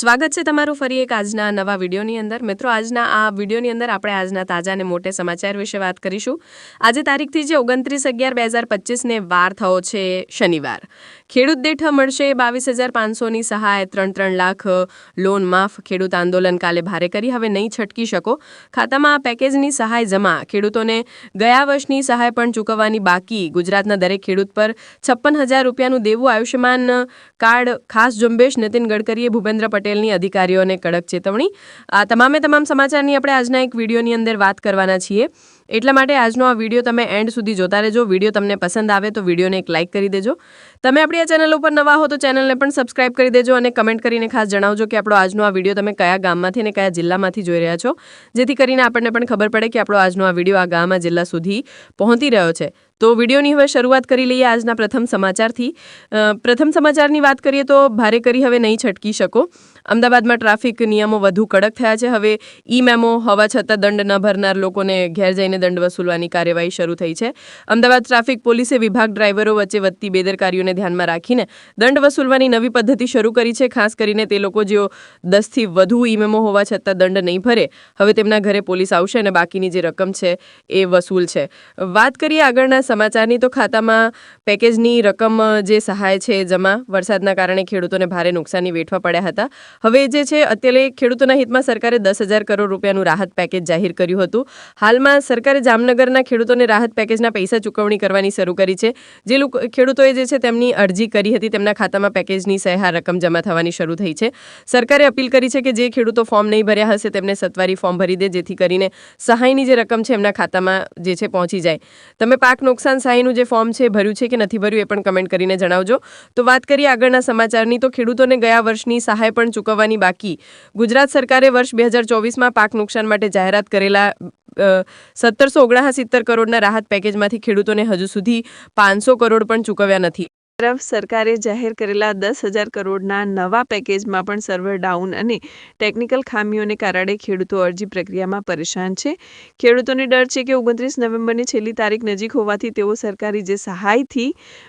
સ્વાગત છે તમારું ફરી એક આજના નવા વિડીયોની અંદર. મિત્રો, આજના આ વિડીયોની અંદર આપણે આજના તાજા અને મોટે સમાચાર વિશે વાત કરીશું. આજે તારીખથી જે ઓગણત્રીસ અગિયાર બે હજાર પચીસને વાર થયો છે શનિવાર. ખેડૂત દીઠ મળશે બાવીસ હજાર પાંચસોની સહાય, ત્રણ ત્રણ લાખ લોન માફ, ખેડૂત આંદોલન કાલે ભારે કરી. હવે નહીં છટકી શકો. ખાતામાં આ પેકેજની સહાય જમા. ખેડૂતોને ગયા વર્ષની સહાય પણ ચૂકવવાની બાકી. ગુજરાતના દરેક ખેડૂત પર છપ્પન હજાર રૂપિયાનું દેવું આયુષ્યમાન કાર્ડ ખાસ ઝુંબેશ નીતિન ગડકરીએ ભૂપેન્દ્ર પટેલની અધિકારીઓને કડક ચેતવણી. આ તમામે તમામ સમાચારની આપણે આજના એક વિડીયોની અંદર વાત કરવાના છીએ. એટલા માટે આજનો આ વીડિયો તમે એન્ડ સુધી જોતા રહેજો. વીડિયો તમને પસંદ આવે તો વિડીયોને એક લાઇક કરી દેજો. તમે આપણી આ ચેનલ ઉપર નવા હો તો ચેનલને પણ સબસ્ક્રાઇબ કરી દેજો અને કમેન્ટ કરીને ખાસ જણાવજો કે આપણો આજનો આ વીડિયો તમે કયા ગામમાંથી અને કયા જિલ્લામાંથી જોઈ રહ્યા છો. જેથી કરીને આપણને પણ ખબર પડે કે આપણો આજનો આ વીડિયો આ ગામ, આ જિલ્લા સુધી પહોંચી રહ્યો છે. તો વિડીયોની હવે શરૂઆત કરી લઈએ આજના પ્રથમ સમાચારથી. પ્રથમ સમાચારની વાત કરીએ તો ભારે કરી હવે નહીં છટકી શકો. અમદાવાદમાં ટ્રાફિક નિયમો વધુ કડક થયા છે. હવે ઈ મેમો હોવા છતાં દંડ ન ભરનાર લોકોને ઘેર જઈને દંડ વસૂલવાની કાર્યવાહી શરૂ થઈ છે. અમદાવાદ ટ્રાફિક પોલીસે વિભાગ ડ્રાઈવરો વચ્ચે વધતી બેદરકારીઓને ધ્યાનમાં રાખીને દંડ વસૂલવાની નવી પદ્ધતિ શરૂ કરી છે. ખાસ કરીને તે લોકો જેઓ દસથી વધુ ઈ મેમો હોવા છતાં દંડ નહીં ભરે, હવે તેમના ઘરે પોલીસ આવશે અને બાકીની જે રકમ છે એ વસૂલ છે. વાત કરીએ આગળના સમાચારની તો ખાતામાં પેકેજની રકમ જે સહાય છે જમા. વરસાદના કારણે ખેડૂતોને ભારે નુકસાની વેઠવા પડ્યા હતા. હવે જે છે, અત્યારે ખેડૂતોના હિતમાં સરકારે દસ હજાર કરોડ રૂપિયાનું રાહત પેકેજ જાહેર કર્યું હતું. હાલમાં સરકારે જામનગરના ખેડૂતોને રાહત પેકેજના પૈસા ચૂકવણી કરવાની શરૂ કરી છે. જે લોકો, ખેડૂતોએ જે છે, તેમની અરજી કરી હતી. તેમના ખાતામાં પેકેજની સહાય રકમ જમા થવાની શરૂ થઈ છે. સરકારે અપીલ કરી છે કે જે ખેડૂતો ફોર્મ નહીં ભર્યા હશે, તેમને સત્વારી ફોર્મ ભરી દે, જેથી કરીને સહાયની જે રકમ છે, એમના ખાતામાં જે છે, પહોંચી જાય. તમે પાક નુકસાન સહાયનું જે ફોર્મ છે ભર્યું છે કે નથી ભર્યું એ પણ કમેન્ટ કરીને જણાવજો. તો વાત કરીએ આગળના સમાચારની, તો ખેડૂતોને ગયા વર્ષની સહાય પણ ચૂકવવાની બાકી. ગુજરાત સરકારે વર્ષ બે હજાર ચોવીસમાં પાક નુકસાન માટે જાહેરાત કરેલા સત્તરસો ઓગણસિત્તેર કરોડના રાહત પેકેજમાંથી ખેડૂતોને હજુ સુધી પાંચસો કરોડ પણ ચૂકવ્યા નથી. તરફ સરકારે જાહેર કરેલા દસ હજાર કરોડના નવા પેકેજમાં પણ સર્વર ડાઉન અને ટેકનિકલ ખામીઓને કારણે ખેડૂતો અરજી પ્રક્રિયામાં પરેશાન છે. ખેડૂતોને ડર છે કે ઓગણત્રીસ નવેમ્બરની છેલ્લી તારીખ નજીક હોવાથી તેઓ સરકારી જે સહાયથી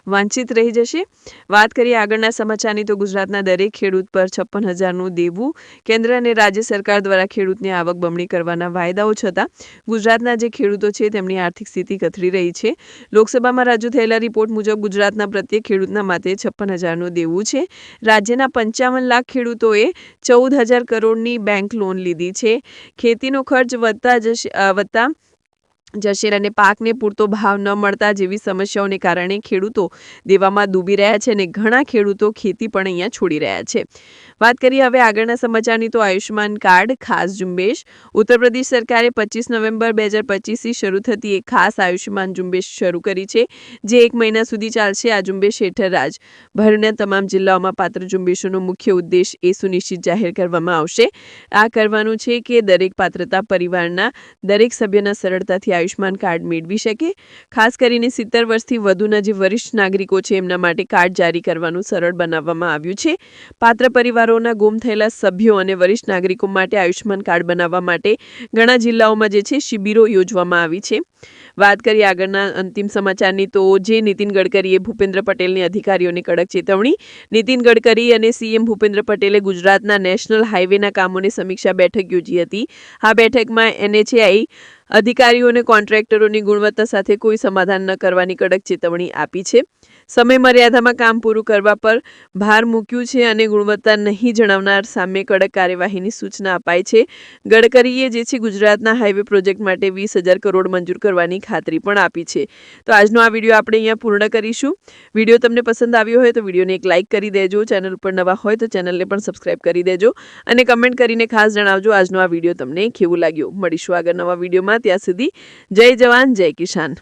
વાંચિત રહી જશે. વાત કરીએ આગળના સમાચારની તો ગુજરાતના દરેક ખેડૂત પર છપ્પન હજારનું દેવું કેન્દ્ર અને રાજ્ય સરકાર દ્વારા ખેડૂતની આવક બમણી કરવાના વાયદાઓ છતાં ગુજરાતના જે ખેડૂતો છે તેમની આર્થિક સ્થિતિ કથળી રહી છે. લોકસભામાં રજૂ થયેલા રિપોર્ટ મુજબ ગુજરાતના પ્રત્યેક ખેડૂતના માટે છપ્પન હજારનું દેવું છે. રાજ્યના પંચાવન લાખ ખેડૂતોએ ચૌદ હજાર કરોડની બેંક લોન લીધી છે. ખેતીનો ખર્ચ વધતા જશે વધતા જશે અને પાકને પૂરતો ભાવ ન મળતા જેવી સમસ્યાઓને કારણે ખેડૂતો દેવામાં ડૂબી રહ્યા છે અને ઘણા ખેડૂતો ખેતી પણ અહીંયા છોડી રહ્યા છે. વાત કરીએ હવે આગળના સમાચારની તો આયુષ્યમાન કાર્ડ ખાસ ઝુંબેશ. ઉત્તર પ્રદેશ સરકારે પચીસ નવેમ્બર બે હજાર પચીસથી શરૂ થતી એક ખાસ આયુષ્યમાન ઝુંબેશ શરૂ કરી છે, જે એક મહિના સુધી ચાલશે આ ઝુંબેશ હેઠળ રાજભરના તમામ જિલ્લાઓમાં પાત્ર ઝુંબેશોનો મુખ્ય ઉદ્દેશ એ સુનિશ્ચિત જાહેર કરવામાં આવશે. આ કરવાનું છે કે દરેક પાત્રતા પરિવારના, દરેક સભ્યના સરળતાથી આયુષ્યમાન કાર્ડ મેળવી શકે. ખાસ કરીને સિત્તેર વર્ષથી વધુના જે વરિષ્ઠ નાગરિકો છે, એમના માટે કાર્ડ જારી કરવાનું સરળ બનાવવામાં આવ્યું છે. પાત્ર પરિવારોના ગુમ થયેલા સભ્યો અને વરિષ્ઠ નાગરિકો માટે આયુષ્યમાન કાર્ડ બનાવવા માટે ઘણા જિલ્લાઓમાં જે છે, શિબિરો યોજવામાં આવી છે. વાત કરીએ આગળના અંતિમ સમાચારની, તો જે નીતિન ગડકરીએ ભૂપેન્દ્ર પટેલની અધિકારીઓને કડક ચેતવણી, નીતિન ગડકરી અને સીએમ ભૂપેન્દ્ર પટેલે ગુજરાતના નેશનલ હાઈવેના કામોની સમીક્ષા બેઠક યોજી હતી. આ બેઠકમાં એનએચએઆઈ અધિકારીઓને કોન્ટ્રાક્ટરોની ગુણવત્તા સાથે કોઈ સમાધાન ન કરવાની કડક ચેતવણી આપી છે. સમય મર્યાદામાં કામ પૂરું કરવા પર ભાર મૂક્યું છે અને ગુણવત્તા નહીં જણાવનાર સામે કડક કાર્યવાહીની સૂચના અપાઈ છે. ગડકરીએ જે છે ગુજરાતના હાઈવે પ્રોજેક્ટ માટે વીસ હજાર કરોડ મંજૂર કરવાની ખાતરી પણ આપી છે. તો આજનો આ વીડિયો આપણે અહીંયા પૂર્ણ કરીશું. વીડિયો તમને પસંદ આવ્યો હોય તો વિડીયોને એક લાઇક કરી દેજો. ચેનલ ઉપર નવા હોય તો ચેનલને પણ સબસ્ક્રાઈબ કરી દેજો. અને કમેન્ટ કરીને ખાસ જણાવજો આજનો આ વીડિયો તમને કેવું લાગ્યો. મળીશું આગળ નવા વિડીયોમાં. ત્યાં સુધી જય જવાન, જય કિસાન.